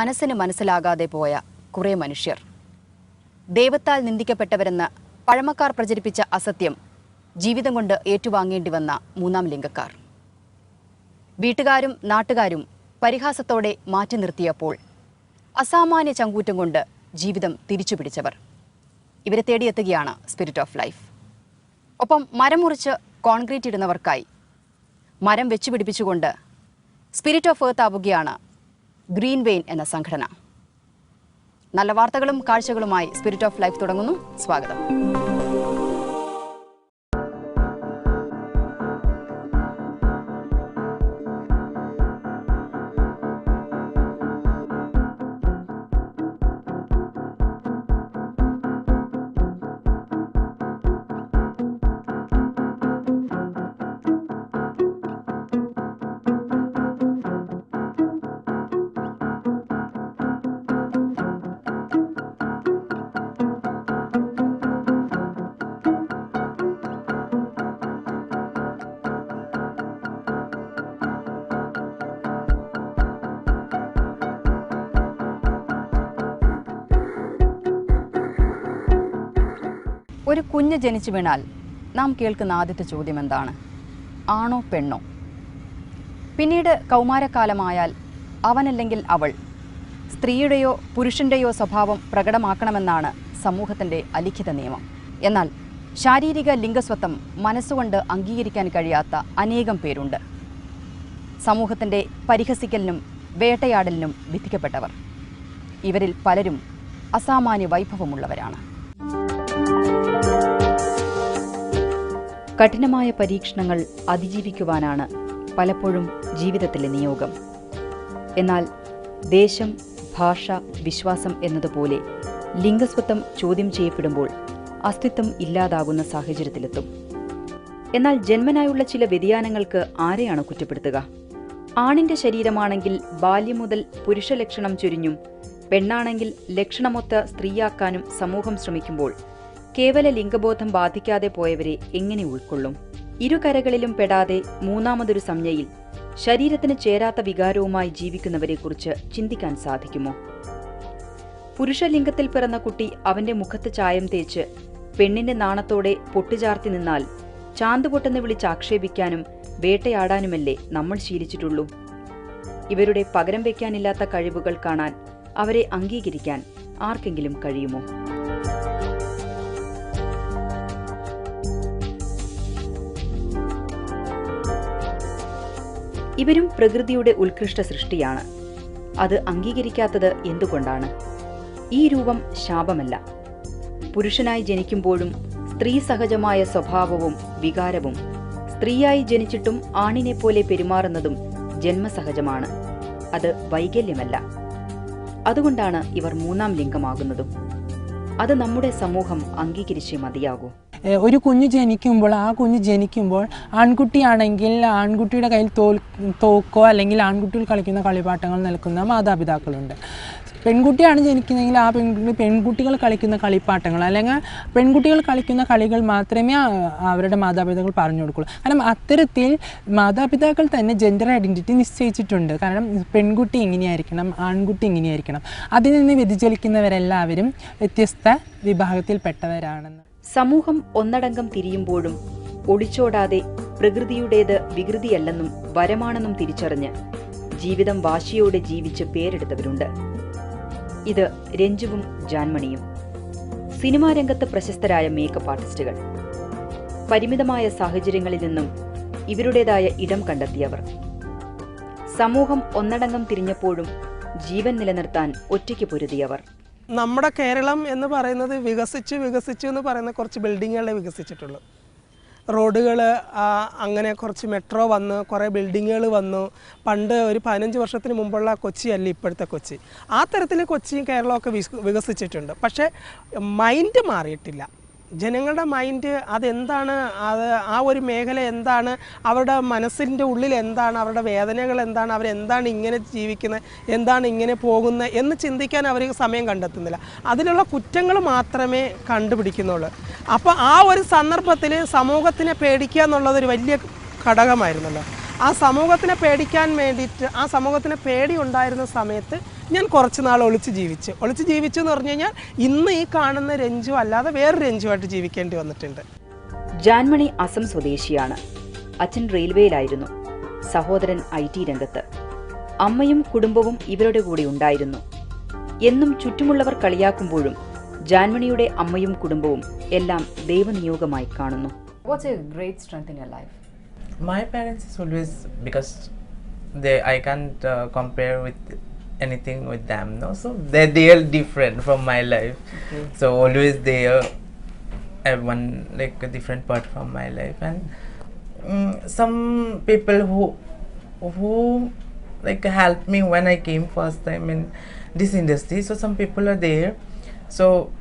മനസ്സിന് മനസ്സിലാകാതെ പോയ കുറേ മനുഷ്യർ. ദൈവത്താൽ നിന്ദിക്കപ്പെട്ടവരെന്ന് പഴമക്കാർ പ്രചരിപ്പിച്ച അസത്യം ജീവിതം കൊണ്ട് ഏറ്റുവാങ്ങേണ്ടി വന്ന മൂന്നാം ലിംഗക്കാർ. വീട്ടുകാരും നാട്ടുകാരും പരിഹാസത്തോടെ മാറ്റി നിർത്തിയപ്പോൾ അസാമാന്യ ചങ്കൂറ്റം കൊണ്ട് ജീവിതം തിരിച്ചു പിടിച്ചവർ. ഇവരെ തേടിയെത്തുകയാണ് സ്പിരിറ്റ് ഓഫ് ലൈഫ് ഒപ്പം മരം മുറിച്ച് കോൺക്രീറ്റ് ഇടുന്നവർക്കായി മരം വെച്ചുപിടിപ്പിച്ചുകൊണ്ട് സ്പിരിറ്റ് ഓഫ് ഏർത്ത് ആവുകയാണ് ഗ്രീൻ വെയിൻ എന്ന സംഘടന. നല്ല വാർത്തകളും കാഴ്ചകളുമായി സ്പിരിറ്റ് ഓഫ് ലൈഫ് തുടങ്ങുന്നു. സ്വാഗതം. ഒരു കുഞ്ഞ് ജനിച്ചു വീണാൽ നാം കേൾക്കുന്ന ആദ്യത്തെ ചോദ്യം എന്താണ് ആണോ പെണ്ണോ? പിന്നീട് കൗമാരക്കാലമായാൽ അവനല്ലെങ്കിൽ അവൾ സ്ത്രീയുടെയോ പുരുഷന്റെയോ സ്വഭാവം പ്രകടമാക്കണമെന്നാണ് സമൂഹത്തിന്റെ അലിഖിത നിയമം. എന്നാൽ ശാരീരിക ലിംഗസ്വത്വം മനസ്സുകൊണ്ട് അംഗീകരിക്കാൻ കഴിയാത്ത അനേകം പേരുണ്ട്. സമൂഹത്തിന്റെ പരിഹസിക്കലിനും വേട്ടയാടലിനും വിധിക്കപ്പെട്ടവർ. ഇവരിൽ പലരും അസാമാന്യ വൈഭവമുള്ളവരാണ്. കഠിനമായ പരീക്ഷണങ്ങൾ അതിജീവിക്കുവാനാണ് പലപ്പോഴും ജീവിതത്തിലെ നിയോഗം. എന്നാൽ ദേശം ഭാഷ വിശ്വാസം എന്നതുപോലെ ലിംഗസ്വത്വം ചോദ്യം ചെയ്യപ്പെടുമ്പോൾ അസ്തിത്വം ഇല്ലാതാകുന്ന സാഹചര്യത്തിലെത്തും. എന്നാൽ ജന്മനായുള്ള ചില വ്യതിയാനങ്ങൾക്ക് ആരെയാണ് കുറ്റപ്പെടുത്തുക? ആണിന്റെ ശരീരമാണെങ്കിൽ ബാല്യം മുതൽ പുരുഷ ലക്ഷണം ചുരിഞ്ഞും പെണ്ണാണെങ്കിൽ ലക്ഷണമൊത്ത സ്ത്രീയാക്കാനും സമൂഹം ശ്രമിക്കുമ്പോൾ കേവല ലിംഗബോധം ബാധിക്കാതെ പോയവരെ എങ്ങനെ ഉൾക്കൊള്ളും? ഇരുകരകളിലും പെടാതെ മൂന്നാമതൊരു സംജ്ഞയിൽ ശരീരത്തിന് ചേരാത്ത വികാരവുമായി ജീവിക്കുന്നവരെക്കുറിച്ച് ചിന്തിക്കാൻ സാധിക്കുമോ? പുരുഷലിംഗത്തിൽ പിറന്ന കുട്ടി അവന്റെ മുഖത്ത് ചായം തേച്ച് പെണ്ണിന്റെ നാണത്തോടെ പൊട്ടിചാർത്തി നിന്നാൽ ചാന്തുപൊട്ടെന്ന് വിളിച്ച് ആക്ഷേപിക്കാനും വേട്ടയാടാനുമല്ലേ നമ്മൾ ശീലിച്ചിട്ടുള്ളൂ? ഇവരുടെ പകരം വയ്ക്കാനില്ലാത്ത കഴിവുകൾ കാണാൻ അവരെ അംഗീകരിക്കാൻ ആർക്കെങ്കിലും കഴിയുമോ? ഇവരും പ്രകൃതിയുടെ ഉത്കൃഷ്ട സൃഷ്ടിയാണ്. അത് അംഗീകരിക്കാത്തത് എന്തുകൊണ്ടാണ്? ഈ രൂപം ശാപമല്ല. പുരുഷനായി ജനിക്കുമ്പോഴും സ്ത്രീ സഹജമായ സ്വഭാവവും വികാരവും സ്ത്രീയായി ജനിച്ചിട്ടും ആണിനെ പോലെ പെരുമാറുന്നതും ജന്മസഹജമാണ്. അത് വൈകല്യമല്ല. അതുകൊണ്ടാണ് ഇവർ മൂന്നാം ലിംഗമാകുന്നതും. അത് നമ്മുടെ സമൂഹം അംഗീകരിച്ചേ മതിയാകൂ. ഒരു കുഞ്ഞ് ജനിക്കുമ്പോൾ ആ കുഞ്ഞ് ജനിക്കുമ്പോൾ ആൺകുട്ടിയാണെങ്കിൽ ആൺകുട്ടിയുടെ കയ്യിൽ തോൽ തോക്കോ അല്ലെങ്കിൽ ആൺകുട്ടികൾ കളിക്കുന്ന കളിപ്പാട്ടങ്ങൾ നൽകുന്ന മാതാപിതാക്കളുണ്ട്. പെൺകുട്ടിയാണ് ജനിക്കുന്നതെങ്കിൽ ആ പെൺകുട്ടി പെൺകുട്ടികൾ കളിക്കുന്ന കളിപ്പാട്ടങ്ങൾ അല്ലെങ്കിൽ പെൺകുട്ടികൾ കളിക്കുന്ന കളികൾ മാത്രമേ അവരുടെ മാതാപിതാക്കൾ പറഞ്ഞു കൊടുക്കുള്ളൂ. കാരണം അത്തരത്തിൽ മാതാപിതാക്കൾ തന്നെ ജെൻഡർ ഐഡന്റിറ്റി നിശ്ചയിച്ചിട്ടുണ്ട്. കാരണം പെൺകുട്ടി ഇങ്ങനെയായിരിക്കണം ആൺകുട്ടി ഇങ്ങനെയായിരിക്കണം. അതിൽ നിന്ന് വ്യതിചലിക്കുന്നവരെല്ലാവരും വ്യത്യസ്ത വിഭാഗത്തിൽപ്പെട്ടവരാണെന്ന് സമൂഹം ഒന്നടങ്കം തിരിയുമ്പോഴും ഒളിച്ചോടാതെ പ്രകൃതിയുടേത് വികൃതിയല്ലെന്നും വരമാണെന്നും തിരിച്ചറിഞ്ഞ് ജീവിതം വാശിയോടെ ജീവിച്ച് പേരെടുത്തവരുണ്ട്. ഇത് രഞ്ജുവും ജാൻമണിയും. സിനിമാ രംഗത്ത് പ്രശസ്തരായ മേക്കപ്പ് ആർട്ടിസ്റ്റുകൾ. പരിമിതമായ സാഹചര്യങ്ങളിൽ നിന്നും ഇവരുടേതായ ഇടം കണ്ടെത്തിയവർ. സമൂഹം ഒന്നടങ്കം തിരിഞ്ഞപ്പോഴും ജീവൻ നിലനിർത്താൻ ഒറ്റയ്ക്ക് പൊരുതിയവർ. നമ്മുടെ കേരളം എന്ന് പറയുന്നത് വികസിച്ച് വികസിച്ച് എന്ന് പറയുന്ന കുറച്ച് ബിൽഡിങ്ങുകളെ വികസിച്ചിട്ടുള്ളൂ. റോഡുകൾ അങ്ങനെ കുറച്ച് മെട്രോ വന്നു കുറേ ബിൽഡിങ്ങുകൾ വന്നു. പണ്ട് ഒരു പതിനഞ്ച് വർഷത്തിന് മുമ്പുള്ള കൊച്ചിയല്ല ഇപ്പോഴത്തെ കൊച്ചി. ആ തരത്തിൽ കൊച്ചിയും കേരളമൊക്കെ വികസിച്ചിട്ടുണ്ട്. പക്ഷേ മൈൻഡ് മാറിയിട്ടില്ല. ജനങ്ങളുടെ മൈൻഡ് അതെന്താണ്? അത് ആ ഒരു മേഖല എന്താണ്? അവരുടെ മനസ്സിന്റെ ഉള്ളിൽ എന്താണ്? അവരുടെ വേദനകൾ എന്താണ്? അവരെന്താണ് ഇങ്ങനെ ജീവിക്കുന്നത് എന്താണ് ഇങ്ങനെ പോകുന്നത് എന്ന് ചിന്തിക്കാൻ അവർ സമയം കണ്ടെത്തുന്നില്ല. അതിലുള്ള കുറ്റങ്ങൾ മാത്രമേ കണ്ടുപിടിക്കുന്നുള്ളൂ. അപ്പോൾ ആ ഒരു സന്ദർഭത്തിൽ സമൂഹത്തിനെ പേടിക്കുക എന്നുള്ളത് ഒരു വലിയ ഘടകമായിരുന്നല്ലോ. ആ സമൂഹത്തിനെ പേടിക്കാൻ വേണ്ടിയിട്ട് ആ സമൂഹത്തിന് പേടി ഉണ്ടായിരുന്ന സമയത്ത് ഞാൻ കുറച്ച് നാൾ ഒളിച്ച് ജീവിച്ചു. ഒളിച്ച് ജീവിച്ചു എന്ന് പറഞ്ഞു കഴിഞ്ഞാൽ ഇന്ന് ഈ കാണുന്ന രഞ്ജു അല്ലാതെ വേറെ രഞ്ജുവായിട്ട് ജീവിക്കേണ്ടി വന്നിട്ടുണ്ട്. ജാൻമണി അസം സ്വദേശിയാണ്. അച്ഛൻ റെയിൽവേയിലായിരുന്നു. സഹോദരൻ ഐ ടി രംഗത്ത്. അമ്മയും കുടുംബവും ഇവരുടെ കൂടെ ഉണ്ടായിരുന്നു. എന്നും ചുറ്റുമുള്ളവർ കളിയാക്കുമ്പോഴും ജാൻമണിയുടെ അമ്മയും കുടുംബവും എല്ലാം ദൈവനിയോഗമായി കാണുന്നു. What's a great strength in your life my parents is always because they I can't uh, compare with anything with them no? So they're they are different from my life. So always they are have one like a different part from my life. And mm, some people who who like helped me when I came first time in this industry. So some people are there. So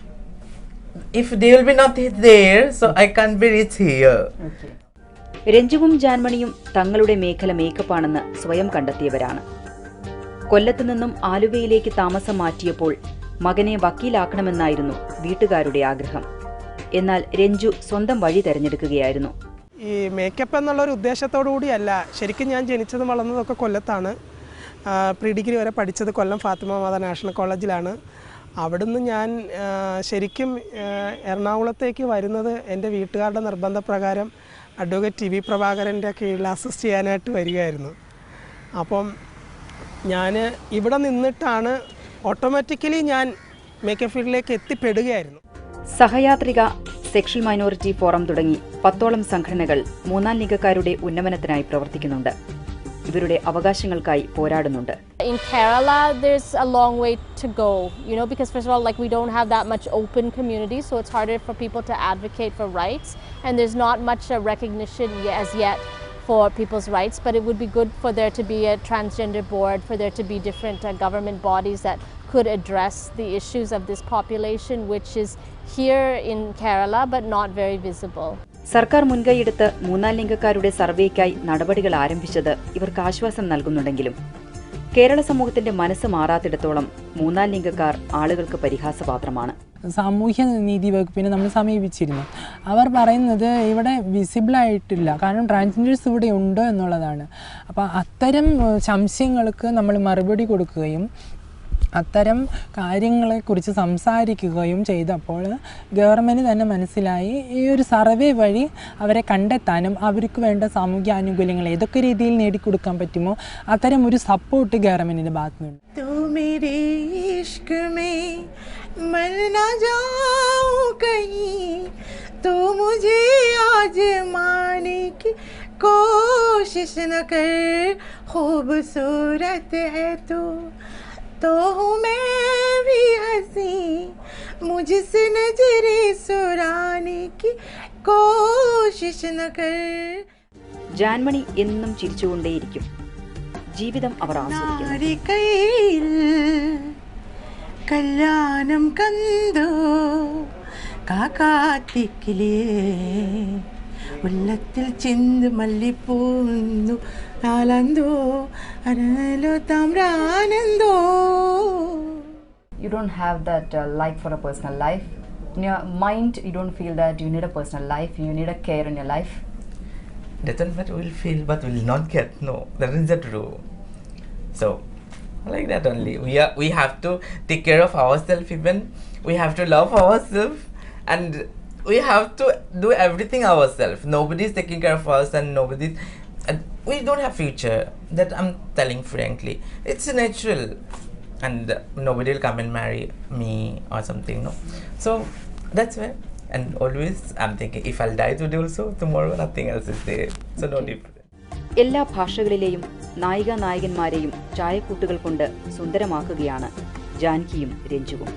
if they will be not there so I can't be reach here രഞ്ജുവും ജാൻമണിയും തങ്ങളുടെ മേഖല മേക്കപ്പാണെന്ന് സ്വയം കണ്ടെത്തിയവരാണ്. കൊല്ലത്തു നിന്നും ആലുവയിലേക്ക് താമസം മാറ്റിയപ്പോൾ മകനെ വക്കീലാക്കണമെന്നായിരുന്നു വീട്ടുകാരുടെ ആഗ്രഹം. എന്നാൽ രഞ്ജു സ്വന്തം വഴി തെരഞ്ഞെടുക്കുകയായിരുന്നു. ഈ മേക്കപ്പ് എന്നുള്ളൊരു ഉദ്ദേശത്തോടു കൂടിയല്ല. ശരിക്കും ഞാൻ ജനിച്ചതും വളർന്നതൊക്കെ കൊല്ലത്താണ്. പ്രീ ഡിഗ്രി വരെ പഠിച്ചത് കൊല്ലം ഫാത്തിമ മാത നാഷണൽ കോളേജിലാണ്. അവിടുന്ന് ഞാൻ ശരിക്കും എറണാകുളത്തേക്ക് വരുന്നത് എന്റെ വീട്ടുകാരുടെ നിർബന്ധപ്രകാരം അഡ്വക്കേറ്റ് ടി വി പ്രഭാകരന്റെ കീഴിൽ അസിസ്റ്റ് ചെയ്യാനായിട്ട് വരികയായിരുന്നു. അപ്പം ഞാൻ ഇവിടെ നിന്നിട്ടാണ് ഓട്ടോമാറ്റിക്കലി ഞാൻ മേക്കപ്പ് ഫീൽഡിലേക്ക് എത്തിപ്പെടുകയായിരുന്നു. സഹയാത്രിക സെക്ഷൽ മൈനോറിറ്റി ഫോറം തുടങ്ങി പത്തോളം സംഘടനകൾ മൂന്നാം ലിംഗക്കാരുടെ ഉന്നമനത്തിനായി പ്രവർത്തിക്കുന്നുണ്ട്. ഇവരുടെ അവകാശങ്ങൾക്കായി പോരാടുന്നുണ്ട്. In Kerala, there's a long way to go you know because first of all, like we don't have that much open community, so it's harder for people to advocate for rights, and there's not much uh, recognition as yet for people's rights. But it would be good for there to be a transgender board, for there to be different uh, government bodies that could address the issues of this population, which is here in Kerala but not very visible. സർക്കാർ മുൻകൈയെടുത്ത് മൂന്നാം ലിംഗക്കാരുടെ സർവേക്കായി നടപടികൾ ആരംഭിച്ചത് ഇവർക്ക് ആശ്വാസം നൽകുന്നുണ്ടെങ്കിലും കേരള സമൂഹത്തിന്റെ മനസ്സ് മാറാത്തിടത്തോളം മൂന്നാം ലിംഗക്കാർ ആളുകൾക്ക് പരിഹാസപാത്രമാണ്. സാമൂഹ്യ നീതി വകുപ്പിനെ നമ്മൾ സമീപിച്ചിരുന്നു. അവർ പറയുന്നത് ഇവിടെ വിസിബിൾ ആയിട്ടില്ല. കാരണം ട്രാൻസ്ജെൻഡേഴ്സ് ഇവിടെ ഉണ്ടോ എന്നുള്ളതാണ്. അപ്പോൾ അത്തരം സംശയങ്ങൾക്ക് നമ്മൾ മറുപടി കൊടുക്കുകയും അത്തരം കാര്യങ്ങളെക്കുറിച്ച് സംസാരിക്കുകയും ചെയ്തപ്പോൾ ഗവൺമെൻറ് തന്നെ മനസ്സിലായി ഈ ഒരു സർവേ വഴി അവരെ കണ്ടെത്താനും അവർക്ക് വേണ്ട സാമൂഹ്യ ആനുകൂല്യങ്ങൾ ഏതൊക്കെ രീതിയിൽ നേടിക്കൊടുക്കാൻ പറ്റുമോ അത്തരം ഒരു സപ്പോർട്ട് ഗവൺമെൻറ്റിൻ്റെ ഭാഗത്തുനിന്നുണ്ട് तू मेरे इश्क में मर ना जाऊं कहीं तो मुझे आजमाने की कोशिश न कर खूबसूरत है तू तो हूँ मैं भी हंसी मुझसे नजरे सुराने की कोशिश न कर ജാൻമണി എന്നും ചിരിച്ചുകൊണ്ടേയിരിക്കും ജീവിതം അവർ ആസ്വദിക്കുന്നു ആരി കയ്യിൽ കല്യാണം കണ്ടോ കാക്കാത്തിക്കിലേ ഉള്ളത്തിൽ ചിന്ത് മല്ലിപ്പൂന്നു ആലന്തോ അരലോ താമ്രാനന്ദോ you don't have that uh, like for a personal life. In your mind, you don't feel that you need a personal life, you need a care in your life. That's what we'll feel, but we'll not get. No, that is the true. So, like that only. We are. We have to take care of ourselves. Even we have to love ourselves, and we have to do everything ourselves. Nobody's taking care of us, and nobody's. And we don't have future. That I'm telling frankly. It's natural, and nobody will come and marry me or something. No, so that's why. And always, I'm thinking if I'll die today, also tomorrow nothing else is there. So no difference. എല്ലാ ഭാഷകളിലെയും നായിക നായകന്മാരെയും ചായക്കൂട്ടുകൾ കൊണ്ട് സുന്ദരമാക്കുകയാണ് ജാൻകിയും രഞ്ജുവും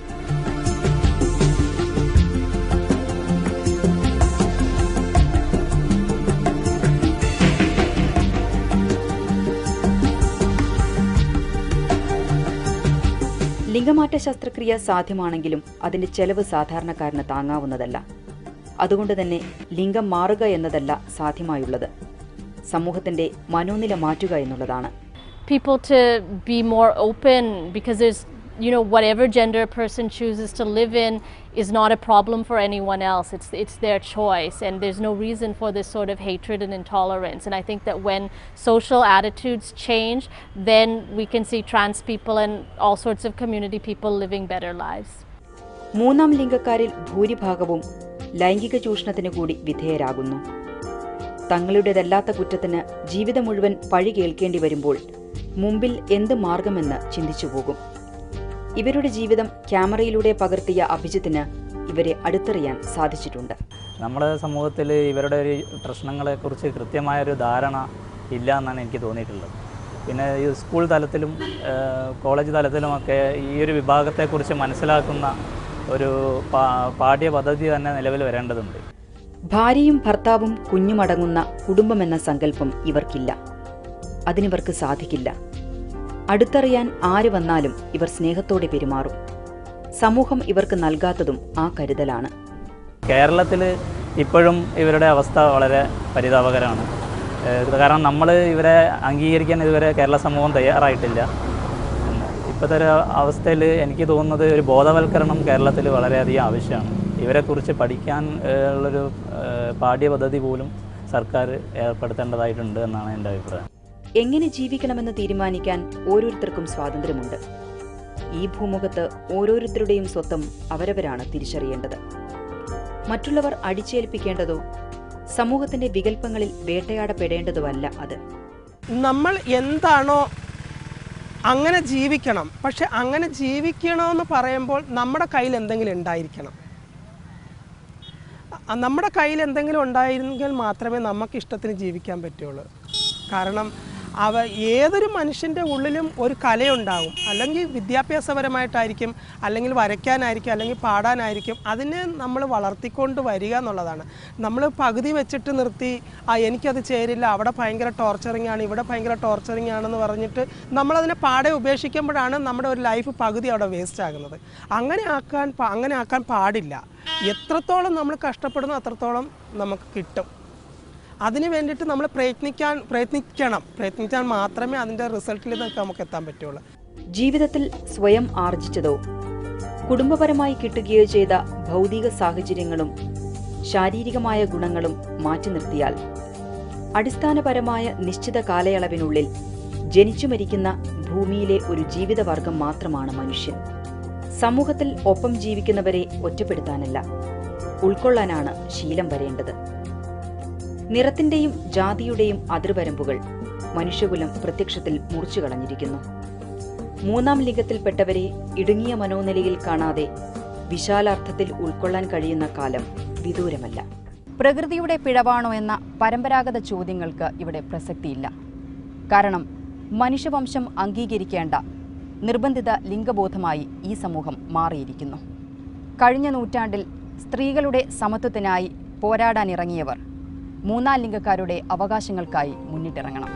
ലിംഗമാറ്റ ശസ്ത്രക്രിയ സാധ്യമാണെങ്കിലും അതിന്റെ ചെലവ് സാധാരണക്കാരന് താങ്ങാവുന്നതല്ല. അതുകൊണ്ട് തന്നെ ലിംഗം മാറുക എന്നതല്ല സാധ്യമായുള്ളത്. സമൂഹത്തിന്റെ മനോനില മാറ്റുക എന്നുള്ളതാണ്. People to be more open because there's you know whatever gender a person chooses to live in is not a problem for anyone else it's it's their choice and there's no reason for this sort of hatred and intolerance and i think that when social attitudes change then we can see trans people and all sorts of community people living better lives മൂന്നാം ലിംഗക്കാരിൽ ഭൂരിഭാഗവും ലൈംഗിക ചൂഷണത്തിന് കൂടി വിധേയരാകുന്നു തങ്ങളുടേതല്ലാത്ത കുറ്റത്തിന് ജീവിതം മുഴുവൻ പഴി കേൾക്കേണ്ടി വരുമ്പോൾ മുമ്പിൽ എന്ത് മാർഗമെന്ന് ചിന്തിച്ചു പോകും ഇവരുടെ ജീവിതം ക്യാമറയിലൂടെ പകർത്തിയ അഭിജിത്തിന് ഇവരെ അടുത്തറിയാൻ സാധിച്ചിട്ടുണ്ട്. നമ്മുടെ സമൂഹത്തിൽ ഇവരുടെ ഒരു പ്രശ്നങ്ങളെക്കുറിച്ച് കൃത്യമായൊരു ധാരണ ഇല്ല എന്നാണ് എനിക്ക് തോന്നിയിട്ടുള്ളത്. പിന്നെ ഈ സ്കൂൾ തലത്തിലും കോളേജ് തലത്തിലുമൊക്കെ ഈ ഒരു വിഭാഗത്തെക്കുറിച്ച് മനസ്സിലാക്കുന്ന ഒരു പാഠ്യപദ്ധതി തന്നെ നിലവിൽ വരേണ്ടതുണ്ട്. ഭാര്യയും ഭർത്താവും കുഞ്ഞുമടങ്ങുന്ന കുടുംബമെന്ന സങ്കല്പം ഇവർക്കില്ല. അതിനിവർക്ക് സാധിക്കില്ല. അടുത്തറിയാൻ ആര് വന്നാലും ഇവർ സ്നേഹത്തോടെ പെരുമാറും. സമൂഹം ഇവർക്ക് നൽകാത്തതും ആ കരുതലാണ്. കേരളത്തിൽ ഇപ്പോഴും ഇവരുടെ അവസ്ഥ വളരെ പരിതാപകരമാണ്. കാരണം നമ്മൾ ഇവരെ അംഗീകരിക്കാൻ ഇതുവരെ കേരള സമൂഹം തയ്യാറായിട്ടില്ല. ഇപ്പോഴത്തെ ഒരു അവസ്ഥയിൽ എനിക്ക് തോന്നുന്നത് ഒരു ബോധവൽക്കരണം കേരളത്തിൽ വളരെയധികം ആവശ്യമാണ്. ഇവരെക്കുറിച്ച് പഠിക്കാൻ ഉള്ളൊരു പാഠ്യപദ്ധതി പോലും സർക്കാർ ഏർപ്പെടുത്തേണ്ടതായിട്ടുണ്ട് എന്നാണ് എന്റെ അഭിപ്രായം. എങ്ങനെ ജീവിക്കണമെന്ന് തീരുമാനിക്കാൻ ഓരോരുത്തർക്കും സ്വാതന്ത്ര്യമുണ്ട്. ഈ ഭൂമുഖത്ത് ഓരോരുത്തരുടെയും സ്വത്തം അവരവരാണ് തിരിച്ചറിയേണ്ടത്. മറ്റുള്ളവർ അടിച്ചേൽപ്പിക്കേണ്ടതോ സമൂഹത്തിന്റെ വികല്പങ്ങളിൽ വേട്ടയാടപ്പെടേണ്ടതോ അല്ല അത്. നമ്മൾ എന്താണോ അങ്ങനെ ജീവിക്കണം. പക്ഷെ അങ്ങനെ ജീവിക്കണമെന്ന് പറയുമ്പോൾ നമ്മുടെ കയ്യിൽ എന്തെങ്കിലും ഉണ്ടായിരിക്കണം. നമ്മുടെ കയ്യിൽ എന്തെങ്കിലും ഉണ്ടായിരുന്നെങ്കിൽ മാത്രമേ നമുക്ക് ഇഷ്ടത്തിന് ജീവിക്കാൻ പറ്റുള്ളൂ. കാരണം അവ ഏതൊരു മനുഷ്യന്റെ ഉള്ളിലും ഒരു കലയുണ്ടാകും. അല്ലെങ്കിൽ വിദ്യാഭ്യാസപരമായിട്ടായിരിക്കും അല്ലെങ്കിൽ വരയ്ക്കാനായിരിക്കും അല്ലെങ്കിൽ പാടാനായിരിക്കും അതിനെ നമ്മൾ വളർത്തിക്കൊണ്ട് വരിക എന്നുള്ളതാണ്. നമ്മൾ പകുതി വെച്ചിട്ട് നിർത്തി ആ എനിക്കത് ചേരില്ല അവിടെ ഭയങ്കര ടോർച്ചറിങ് ആണ് ഇവിടെ ഭയങ്കര ടോർച്ചറിങ് ആണെന്ന് പറഞ്ഞിട്ട് നമ്മളതിനെ പാടെ ഉപേക്ഷിക്കുമ്പോഴാണ് നമ്മുടെ ഒരു ലൈഫ് പകുതി അവിടെ വേസ്റ്റ് ആകുന്നത്. അങ്ങനെ ആക്കാൻ അങ്ങനെ ആക്കാൻ പാടില്ല. എത്രത്തോളം നമ്മൾ കഷ്ടപ്പെടുന്നു അത്രത്തോളം നമുക്ക് കിട്ടും. അതിന് വേണ്ടിയിട്ട് നമ്മൾ പ്രയത്നിക്കാൻ പ്രയത്നിക്കണം. പ്രയത്നിച്ചാൽ മാത്രമേ അതിന്റെ റിസൾട്ടിൽ നമുക്ക് എത്താൻ പറ്റുള്ളൂ. ജീവിതത്തിൽ സ്വയം ആർജിച്ചതോ കുടുംബപരമായി കിട്ടുകയോ ചെയ്ത ഭൗതിക സാഹചര്യങ്ങളും ശാരീരികമായ ഗുണങ്ങളും മാറ്റി നിർത്തിയാൽ അടിസ്ഥാനപരമായ നിശ്ചിത കാലയളവിനുള്ളിൽ ജനിച്ചു മരിക്കുന്ന ഭൂമിയിലെ ഒരു ജീവിതവർഗം മാത്രമാണ് മനുഷ്യൻ. സമൂഹത്തിൽ ഒപ്പം ജീവിക്കുന്നവരെ ഒറ്റപ്പെടുത്താനല്ല ഉൾക്കൊള്ളാനാണ് ശീലം വരേണ്ടത്. നിറത്തിന്റെയും ജാതിയുടെയും അതിർവരമ്പുകൾ മനുഷ്യകുലം പ്രത്യക്ഷത്തിൽ മുറിച്ചു കളഞ്ഞിരിക്കുന്നു. മൂന്നാം ലിംഗത്തിൽപ്പെട്ടവരെ ഇടുങ്ങിയ മനോനിലയിൽ കാണാതെ വിശാലാർത്ഥത്തിൽ ഉൾക്കൊള്ളാൻ കഴിയുന്ന കാലം വിദൂരമല്ല. പ്രകൃതിയുടെ പിഴവാണോ എന്ന പരമ്പരാഗത ചോദ്യങ്ങൾക്ക് ഇവിടെ പ്രസക്തിയില്ല. കാരണം മനുഷ്യവംശം അംഗീകരിക്കേണ്ട നിർബന്ധിത ലിംഗബോധമായി ഈ സമൂഹം മാറിയിരിക്കുന്നു. കഴിഞ്ഞ നൂറ്റാണ്ടിൽ സ്ത്രീകളുടെ സമത്വത്തിനായി പോരാടാനിറങ്ങിയവർ മൂന്നാം ലിംഗക്കാരുടെ അവകാശങ്ങൾക്കായി മുന്നിട്ടിറങ്ങണം.